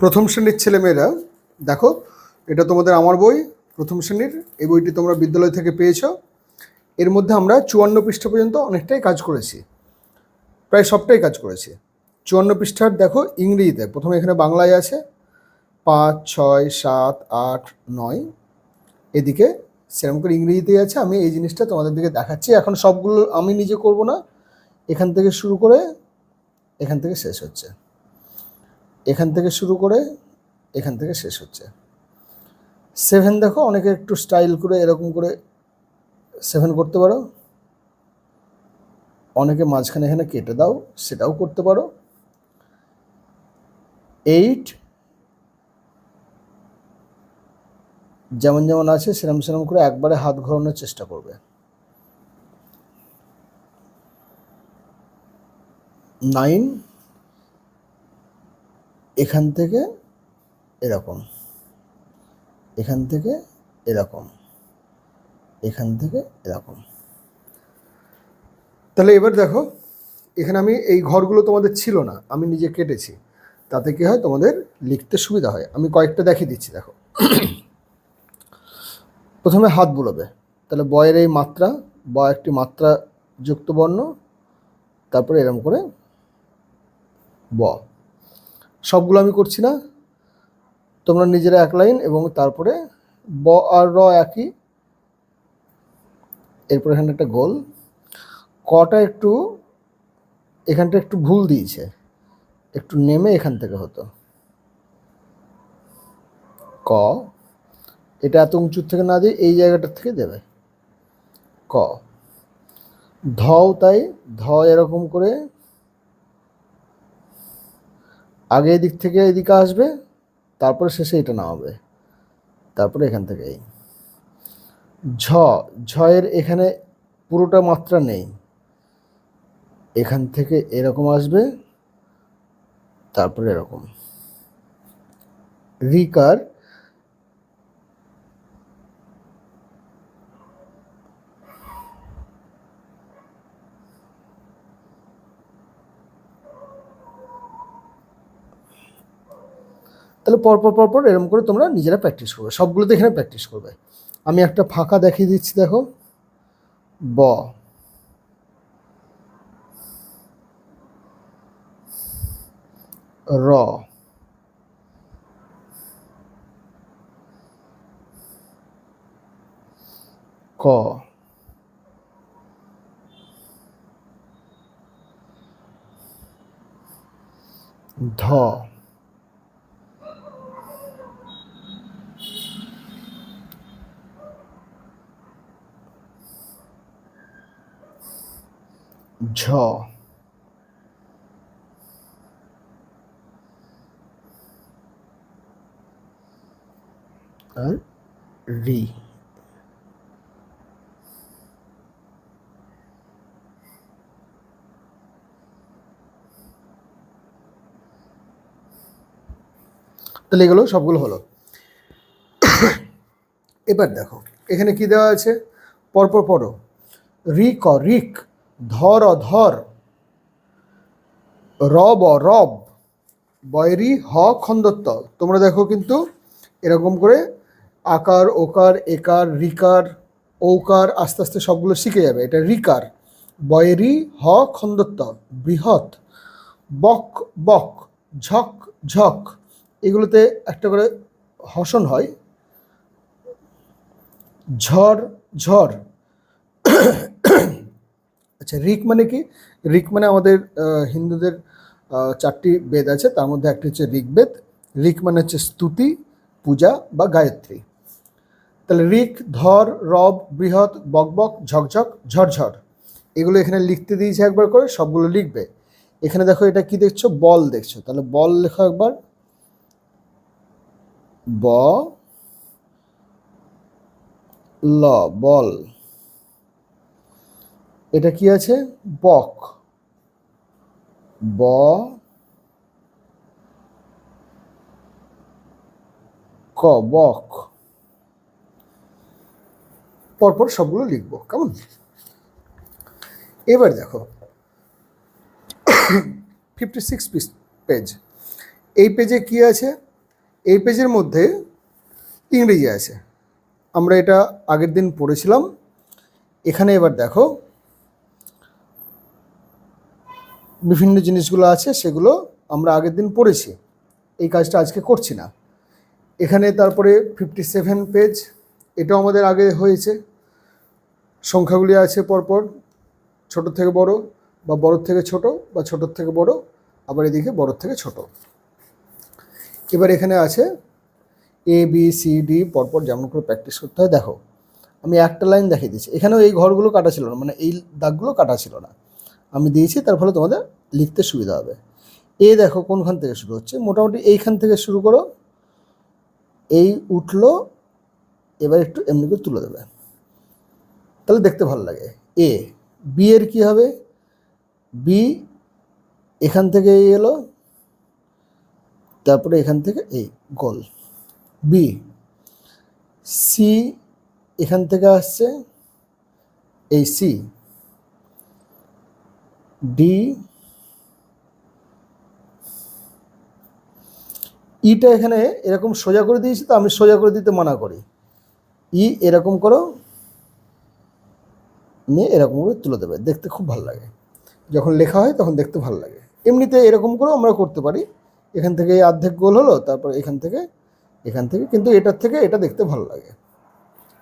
প্রথম শ্রেণির ছেলেমেয়েরা, দেখো, এটা তোমাদের আমার বই, প্রথম শ্রেণির, এই বইটি তোমরা বিদ্যালয় থেকে পেয়েছ। এর মধ্যে আমরা চুয়ান্ন পৃষ্ঠা পর্যন্ত অনেকটাই কাজ করেছি। প্রায় সবটাই কাজ করেছি। চুয়ান্ন পৃষ্ঠার, দেখো, ইংরেজিতে, প্রথমে এখানে বাংলায় আছে, পাঁচ, ছয়, সাত, আট, নয়। এদিকে সেরকম করে ইংরেজিতেই আছে, আমি এই জিনিসটা তোমাদের দিকে দেখাচ্ছি। এখন সবগুলো আমি নিজে করব না, এখান থেকে শুরু করে এখান থেকে শেষ হচ্ছে। এখান থেকে শুরু করে এখান থেকে শেষ হচ্ছে। সেভেন দেখো, অনেকে একটু স্টাইল করে এরকম করে সেভেন করতে পারো। অনেকে মাঝখানে এখানে কেটে দাও, সেটাও করতে পারো। এইট যেমন যেমন আছে, সেরম সেরম করে একবারে হাত ঘোরানোর চেষ্টা করবে। নাইন এখান থেকে এরকম। এখান থেকে এরকম। এখান থেকে এরকম। তাহলে এবার দেখো, এখানে আমি এই ঘরগুলো তোমাদের ছিল না, আমি নিজে কেটেছি। তাতে কি হয়? তোমাদের লিখতে সুবিধা হয়। আমি কয়েকটা দেখিয়ে দিচ্ছি, দেখো। প্রথমে হাত বুলোবে। তাহলে বয়ের এই মাত্রা, ব একটি মাত্রা যুক্ত বর্ণ, তারপরে এরম করে ব। সবগুলো আমি করছি না। তোমরা নিজেরা এক লাইন এবং তারপরে ব আর র একই। এরপর এখানে একটা গোল। কটা একটু এখানটা একটু ভুল দিয়েছে। একটু নেমে এখান থেকে হতো। ক। এটা এত উঁচুর থেকে না দিয়ে এই জায়গাটার থেকে দেবে। ক। ধও তাই ধ এরকম করে আগে এদিক থেকে এদিকে আসবে, তারপরে শেষে এটা নামাবে। তারপরে এখান থেকে এই ঝ, ঝয়ের এখানে পুরোটা মাত্রা নেই। এখান থেকে এরকম আসবে, তারপরে এরকম। রিকার তাহলে পরপর পরপর এরকম করে তোমরা নিজেরা প্র্যাকটিস করবে। সবগুলোতে এখানে প্র্যাকটিস করবে। আমি একটা ফাঁকা দেখিয়ে দিচ্ছি, দেখো। ব। র। ক। ধ। ঝ। আর রি। তাহলে এগুলো সবগুলো হলো। এবার দেখো, এখানে কি দেওয়া আছে? পরপর পড়ো রিক অ রিক। ধর ধর, রব রব বয়রি হ খন্দত্ত। তোমরা দেখো কিন্তু এরকম করে আকার, ওকার, একার, রিকার, ঔকার আস্তে আস্তে সবগুলো শিখে যাবে। এটা রিকার বয়রি হ খন্দত্ত, বৃহৎ, বক বক, ঝক ঝক, এগুলোতে একটা করে হসন হয়। ঝড় ঝড় আচ্ছা রিক মানে কি? রিক মানে আমাদের হিন্দুদের চারটি বেদ আছে, তার মধ্যে একটি হচ্ছে ঋগ্বেদ রিক মানে হচ্ছে স্তুতি, পূজা বা গায়ত্রী। তাহলে রিক, ধর, রব, বৃহৎ, বকবক, ঝকঝক, ঝরঝর, এগুলো এখানে লিখতে দিয়েছে একবার করে, সবগুলো লিখবে। এখানে দেখো এটা কি দেখছ? বল দেখছ। তাহলে বল লেখো একবার। ব, ল, বল। এটা কি আছে? বক। ব। ক, বক। পরপর সবগুলো লিখব, কেমন? এবার দেখো ফিফটি সিক্স পিস পেজ এই পেজে কি আছে? এই পেজের মধ্যে ইংরেজি আছে। আমরা এটা আগের দিন পড়েছিলাম। এখানে এবার দেখো বিভিন্ন জিনিসগুলো আছে, সেগুলো আমরা আগের দিন পড়েছি। এই কাজটা আজকে করছি না। এখানে তারপরে ফিফটি সেভেন পেজ এটাও আমাদের আগে হয়েছে। সংখ্যাগুলি আছে পরপর, ছোট থেকে বড় বা বড় থেকে ছোট বা ছোট থেকে বড়, আবার এদিকে বড় থেকে ছোট। এবার এখানে আছে এ বি সি ডি পরপর যেমন করে প্র্যাকটিস করতে হয়। দেখো, আমি একটা লাইন দেখিয়ে দিচ্ছি। এখানেও এই ঘরগুলো কাটা ছিল না মানে এই দাগগুলো কাটা ছিল না। আমি দিয়েছি, তার ফলে তোমাদের লিখতে সুবিধা হবে। এ দেখো কোনখান থেকে শুরু হচ্ছে। মোটামুটি এইখান থেকে শুরু করো। এই উঠল, এবার একটু এমনি করে তুলে দেবে। তাহলে দেখতে ভালো লাগে। এ, বি এর কী হবে? বি এখান থেকে এই এলো, তারপরে এখান থেকে এই গোল। বি, সি এখান থেকে আসছে, এই সি। ডি ইটা এখানে এরকম সোজা করে দিয়েছি, তো আমি সোজা করে দিতে মানা করি। ই এরকম করো, নিয়ে এরকম করে তুলে দেবে। দেখতে খুব ভালো লাগে। যখন লেখা হয় তখন দেখতে ভালো লাগে। এমনিতে এরকম করেও আমরা করতে পারি। এখান থেকে অর্ধেক গোল হলো, তারপর এখান থেকে এখান থেকে, কিন্তু এটার থেকে এটা দেখতে ভালো লাগে।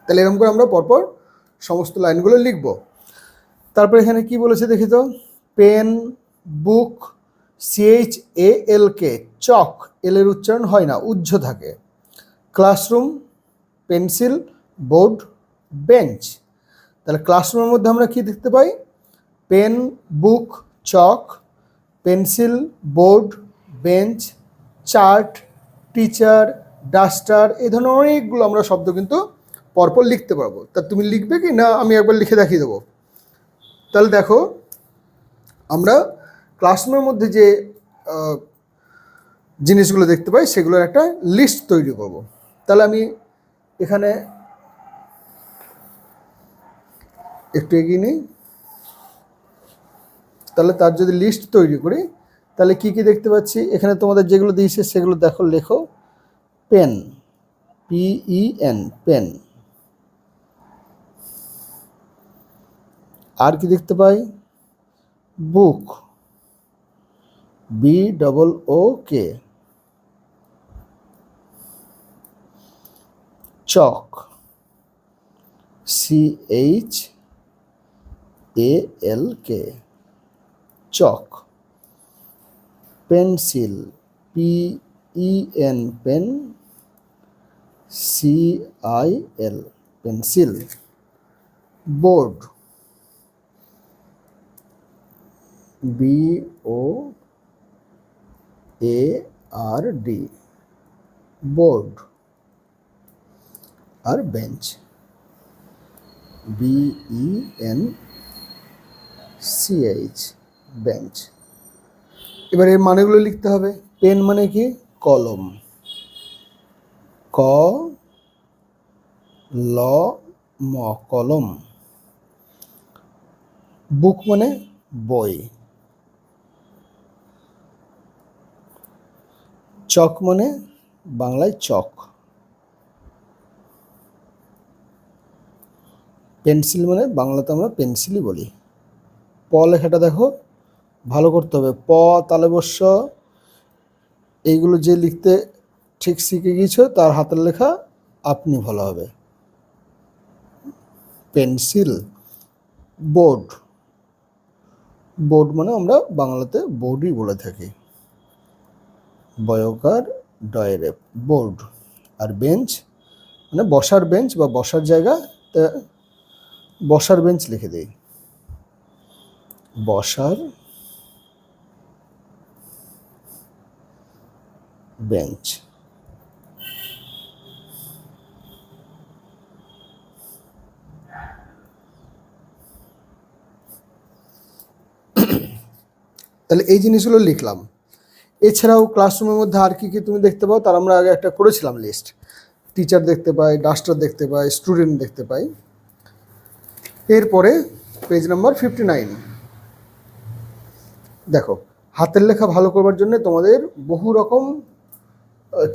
তাহলে এরকম করে আমরা পরপর সমস্ত লাইনগুলো লিখব। তারপর এখানে কি বলেছে দেখি তো? পেন, বুক সিএইচ এ এল কে চক, এলের উচ্চারণ হয় না উজ্জ থাকে। Classroom, pencil, board, bench. তাহলে ক্লাসরুমের মধ্যে আমরা কি দেখতে পাই? Pen, book, chalk, pencil, board, bench, chart, teacher, duster এই ধরনের অনেকগুলো আমরা শব্দ কিন্তু পরপর লিখতে পারব। তা তুমি লিখবে কি? না, আমি একবার লিখে দেখিয়ে দেবো। তাহলে দেখো আমরা ক্লাসরুমের মধ্যে যে জিনিসগুলো দেখতে পাই, সেগুলোর একটা লিস্ট তৈরি করব। তাহলে আমি এখানে একটু এগিয়ে নিই। তাহলে তার যদি লিস্ট তৈরি করি, তাহলে কি কি দেখতে পাচ্ছি? এখানে তোমাদের যেগুলো দিয়েছে, সেগুলো দেখো, লেখো। Pen P E N pen আর কি দেখতে পাই? Book B double O K chalk C H A L K chalk, pencil P E N pen C I L pencil, board. B O A R D board R bench B E N C H bench এবার এর মানেগুলো লিখতে হবে। Pen মানে কি? কলম। ক, ল, ম, কলম। বুক মানে বই। চক মানে বাংলায় চক। পেন্সিল মানে বাংলাতে আমরা পেন্সিলই বলি। প লেখাটা দেখো, ভালো করতে হবে। প, তালেবস্য, এইগুলো যে লিখতে ঠিক শিখে গিয়েছো, তার হাতের লেখা আপনি ভালো হবে। Pencil, board. বোর্ড মানে আমরা বাংলাতে বোর্ডই বলে থাকি। বয়কার ডয়রেপ বোর্ড। আর বেঞ্চ মানে বসার বেঞ্চ বা বসার জায়গা বসার বেঞ্চ লিখে দেই। বসার বেঞ্চ। তাহলে এই জিনিসগুলো লিখলাম। এছাড়াও ক্লাসরুমের মধ্যে আর কি কি তুমি দেখতে পাও, তার আমরা আগে একটা করেছিলাম লিস্ট টিচার দেখতে পাই ডাস্টার দেখতে পাই স্টুডেন্ট দেখতে পাই। এরপরে পেজ নাম্বার ফিফটি নাইন দেখো, হাতের লেখা ভালো করবার জন্য তোমাদের বহু রকম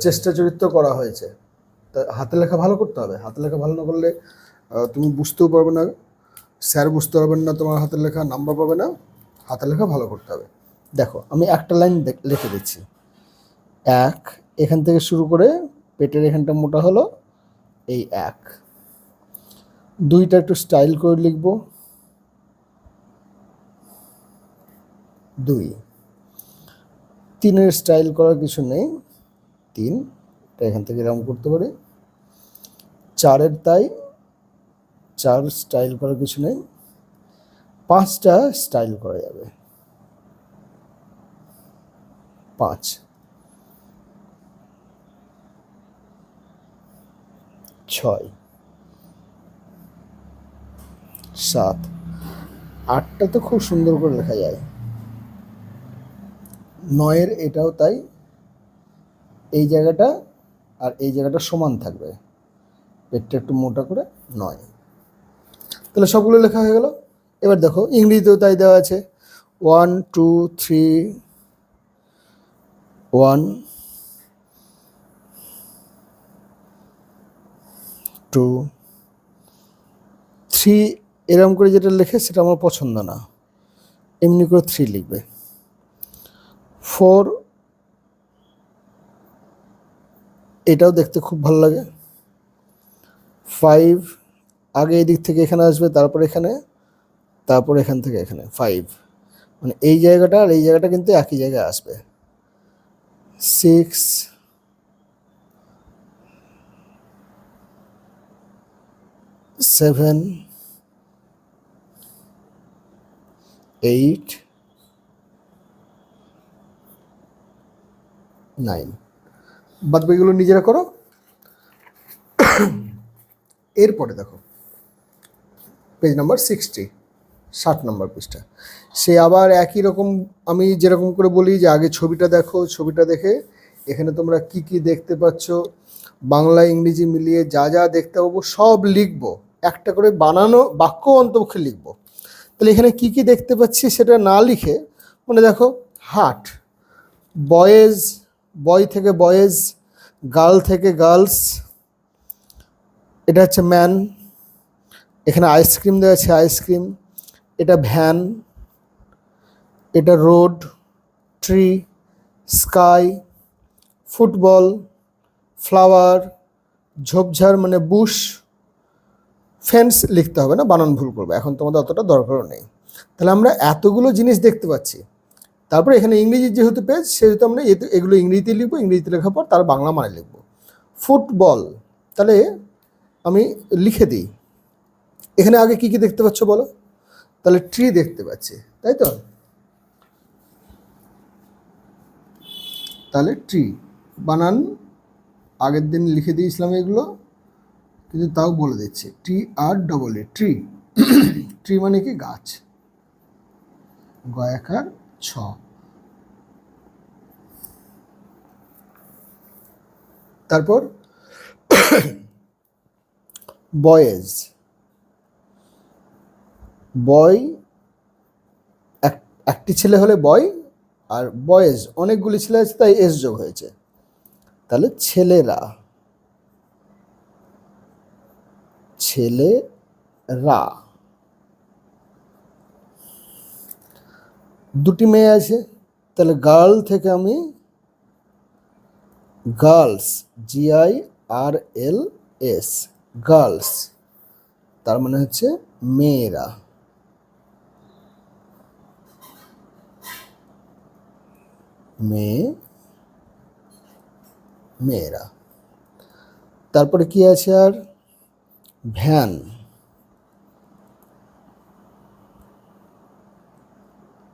চেষ্টা চরিত্র করা হয়েছে। তা হাতের লেখা ভালো করতে হবে। হাতের লেখা ভালো না করলে তুমি বুঝতেও পারবে না। স্যার বুঝতে পারবেন না তোমার হাতের লেখা নাম্বার পাবে না। হাতের লেখা ভালো করতে হবে। দেখো, আমি একটা লাইন লিখে দিচ্ছি। এক, এখান থেকে শুরু করে পেটের এখানটা মোটা হলো, এই এক। দুইটা একটু স্টাইল করে লিখব। দুই, তিনের স্টাইল করার কিছু নেই। তিন এখান থেকে এরকম করতে পারি। চারের তাই, চার স্টাইল করার কিছু নেই। পাঁচটা স্টাইল করা যাবে। পাঁচ। ছয়। সাত। আটটা তো খুব সুন্দর করে লেখা যায়। নয়ের এটাও তাই। এই জায়গাটা আর এই জায়গাটা সমান থাকবে। পেটটা একটু মোটা করে নয়। তাহলে সবগুলো লেখা হয়ে গেল। এবার দেখো, ইংরেজিতেও তাই দেওয়া আছে। One, two, three one two three এরকম করে যেটা লেখে সেটা আমার পছন্দ না। এমনি করে থ্রি লিখবে। ফোর এটাও দেখতে খুব ভালো লাগে। ফাইভ আগে এই দিক থেকে এখানে আসবে, তারপর এখানে, তারপর এখান থেকে এখানে। ফাইভ মানে এই জায়গাটা আর এই জায়গাটা কিন্তু একই জায়গায় আসবে। সিক্স সেভেন এইট নাইন বাদ বাকিগুলো নিজেরা করো। এরপরে দেখো। পেজ নাম্বার সিক্সটি ষাট নম্বর পৃষ্ঠা। সে আবার একই রকম, আমি যেরকম করে বলি যে আগে ছবিটা দেখো, ছবিটা দেখে এখানে তোমরা কি কি দেখতে পাচ্ছ, বাংলা, ইংরেজি মিলিয়ে যা যা দেখতে পাবো সব লিখব। একটা করে বানানো, বাক্য অন্তপক্ষে লিখব। তাহলে এখানে কি কি দেখতে পাচ্ছি সেটা না লিখে মানে দেখো, হাট, বয়েজ, বয় থেকে বয়েজ, গার্ল থেকে গার্লস, এটা হচ্ছে ম্যান, এখানে আইসক্রিম দেওয়া আছে আইসক্রিম, এটা ভ্যান এটা road, tree, sky, football, flower, ঝোপঝাড় মানে বুশ, ফেন্স লিখতে হবে না, বানান ভুল করবে। এখন তোমাদের অতটা দরকারও নেই। তাহলে আমরা এতগুলো জিনিস দেখতে পাচ্ছি। তারপরে এখানে ইংরেজি যেহেতু পেজ, সেহেতু আমরা এগুলো ইংরেজিতে লিখব, ইংরেজিতে লেখার পর তার বাংলা মানে লিখব। ফুটবল, তাহলে আমি লিখে দিই। এখানে আগে কি কি দেখতে পাচ্ছ বলো? তাহলে ট্রি দেখতে পাচ্ছি, তাই তো? তাহলে ট্রি বানান। আগের দিন লিখে দিয়েছিলাম এগুলো, কিন্তু তাও বলে দিচ্ছে। T R double E tree tree মানে কি? গাছ। গয়াকার ছ। তারপর বয়েজ। বয়, এক- একটি ছেলে হলে বয় আর বয়েজ অনেকগুলি ছেলে আছে, তাই এস যোগ হয়েছে। তাহলে ছেলেরা ছেলেরা, দুটি মেয়ে আছে, তাহলে গার্ল থেকে আমি girls G I R L S girls, তার মানে হচ্ছে মেয়েরা। মেয়ে, মেয়েরা। তারপরে কি আছে আর? ভ্যান।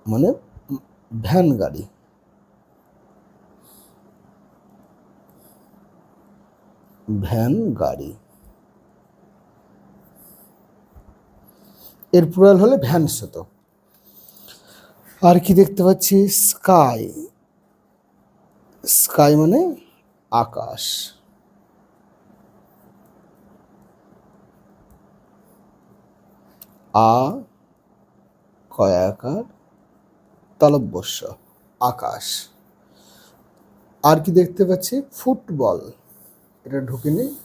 মানে ভ্যান গাড়ি। ভ্যান গাড়ি। এর প্লুরাল হলে ভ্যান হতো আর কি দেখতে পাচ্ছি? স্কাই। স্কাই মানে আকাশ। আ, কয়াকার তালব্যস্য আকাশ। আর কি দেখতে পাচ্ছি? ফুটবল। এটা ঢুকিনি।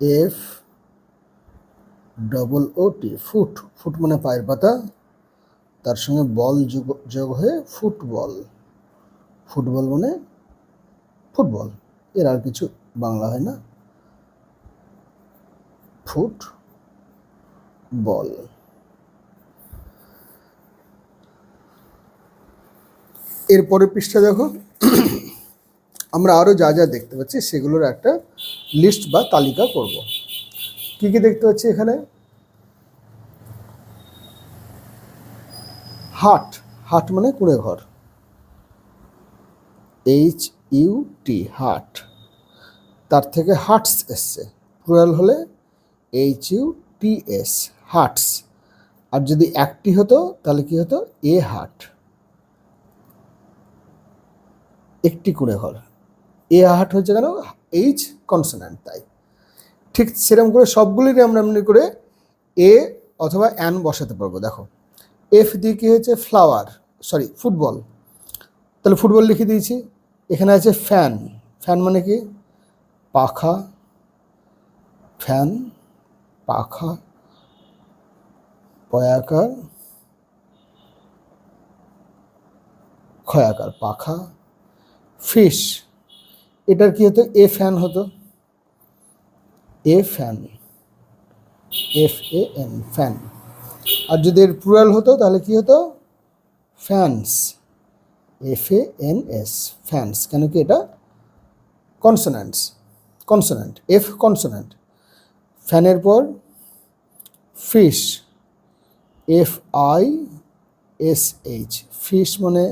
F, double O T, foot. Foot মানে পায়ের পাতা। তার সঙ্গে বল যোগ যোগ হয়ে ফুটবল। ফুটবল মানে ফুটবল। এর আর কিছু বাংলা হয় না। ফুট বল এরপরে পৃষ্ঠা দেখো। আমরা আরও যা যা দেখতে পাচ্ছি সেগুলোর একটা লিস্ট বা তালিকা করব। কি কি দেখতে পাচ্ছি এখানে? হাট হাট মানে কুঁড়ে ঘর। এইচ ইউ টি হাট। তার থেকে হাটস এসছে। প্লুরাল হলে H U T S huts. আর যদি একটি হতো, তাহলে কি হতো? এ হাট। একটি কুঁড়ে ঘর। এ হাট হচ্ছে কেন? এইচ কনসোনান্ট তাই। ঠিক সেরকম করে সবগুলিরই আমরা এমনি করে এ অথবা অ্যান বসাতে পারব। দেখো এফ দিয়ে কী হয়েছে ফ্লাওয়ার সরি ফুটবল তাহলে ফুটবল লিখে দিয়েছি। এখানে আছে ফ্যান ফ্যান মানে কি? পাখা ফ্যান পাখা পয়াকার ক্ষয়াকার, পাখা ফিশ এটার কি হতো? এ ফ্যান হতো। A fan F A N fan আর যদি এর প্লুরাল হতো, তাহলে কি হতো? Fans F A N S fans কেন কি এটা? কনসোনান্টস কনসোনান্ট এফ কনসোনান্ট ফ্যানের পর fish F I S H fish মানে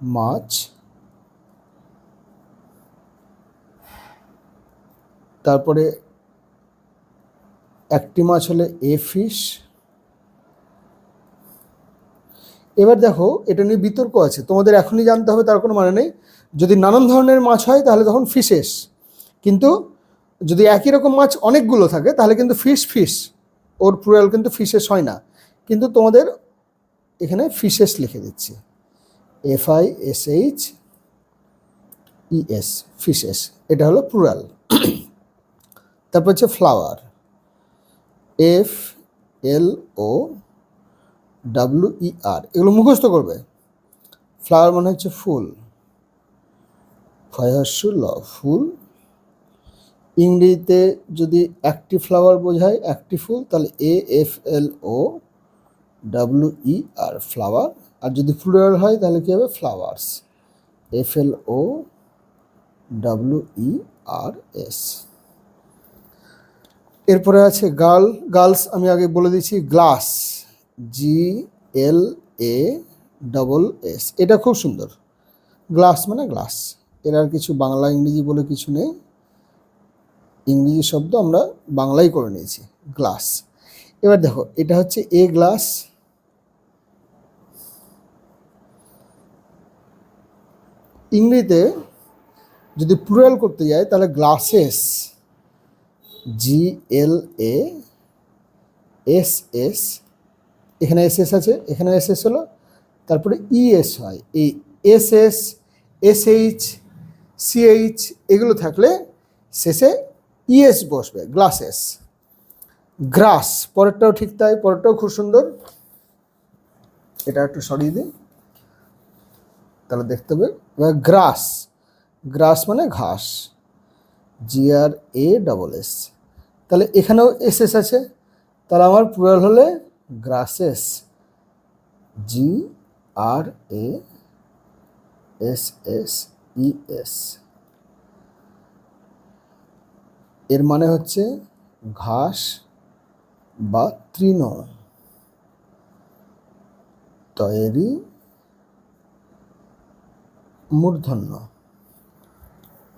মাছ। তারপরে একটি মাছ হলে এ ফিশ এবার দেখো, এটা নিয়ে বিতর্ক আছে। তোমাদের এখনই জানতে হবে, তার কোনো মানে নেই। যদি নানান ধরনের মাছ হয়, তাহলে তখন ফিশেস কিন্তু যদি একই রকম মাছ অনেকগুলো থাকে, তাহলে কিন্তু ফিশ ফিশ ওর প্লুরাল কিন্তু ফিশেস হয় না। কিন্তু তোমাদের এখানে ফিশেস লিখে দিচ্ছি। F I S H E S fishes এটা হলো প্লুরাল তারপর হচ্ছে flower F L O W E R এগুলো মুখস্থ করবে। ফ্লাওয়ার মানে হচ্ছে ফুল। ফয়াসু ল ফুল। ইংরেজিতে যদি একটি ফ্লাওয়ার বোঝায় একটি ফুল, তাহলে এ F L O W E R flower আর যদি প্লুরাল হয়, তাহলে কী হবে? Flowers F L O W E R S এরপরে আছে গার্ল গার্লস আমি আগে বলে দিচ্ছি glass G L A double S এটা খুব সুন্দর। গ্লাস মানে গ্লাস। এর আর কিছু বাংলা, ইংরেজি বলে কিছু নেই। ইংরেজি শব্দ আমরা বাংলাই করে নিয়েছি। গ্লাস। এবার দেখো, এটা হচ্ছে এ গ্লাস। ইংরেজিতে যদি প্লুরাল করতে যাই, তাহলে glasses G L A S S এখানে এস আছে, এখানে এস এস হলো, তারপরে ইএস হয়। এই S S S H C H এগুলো থাকলে শেষে ইএস বসবে গ্লাসেস গ্রাস পরেরটাও ঠিক তাই, পরেরটাও খুব সুন্দর। এটা একটু সরিয়ে দিই। তাহলে দেখতে হবে। এবার গ্রাস গ্রাস মানে ঘাস। জি আর এ ডবল এস তাহলে এখানেও এস এস আছে, তাহলে আমার প্লুরাল হলে grasses, G, R, A, S S, E, S. এর মানে হচ্ছে ঘাস বা তৃণ। তৈরি মূর্ধন্য।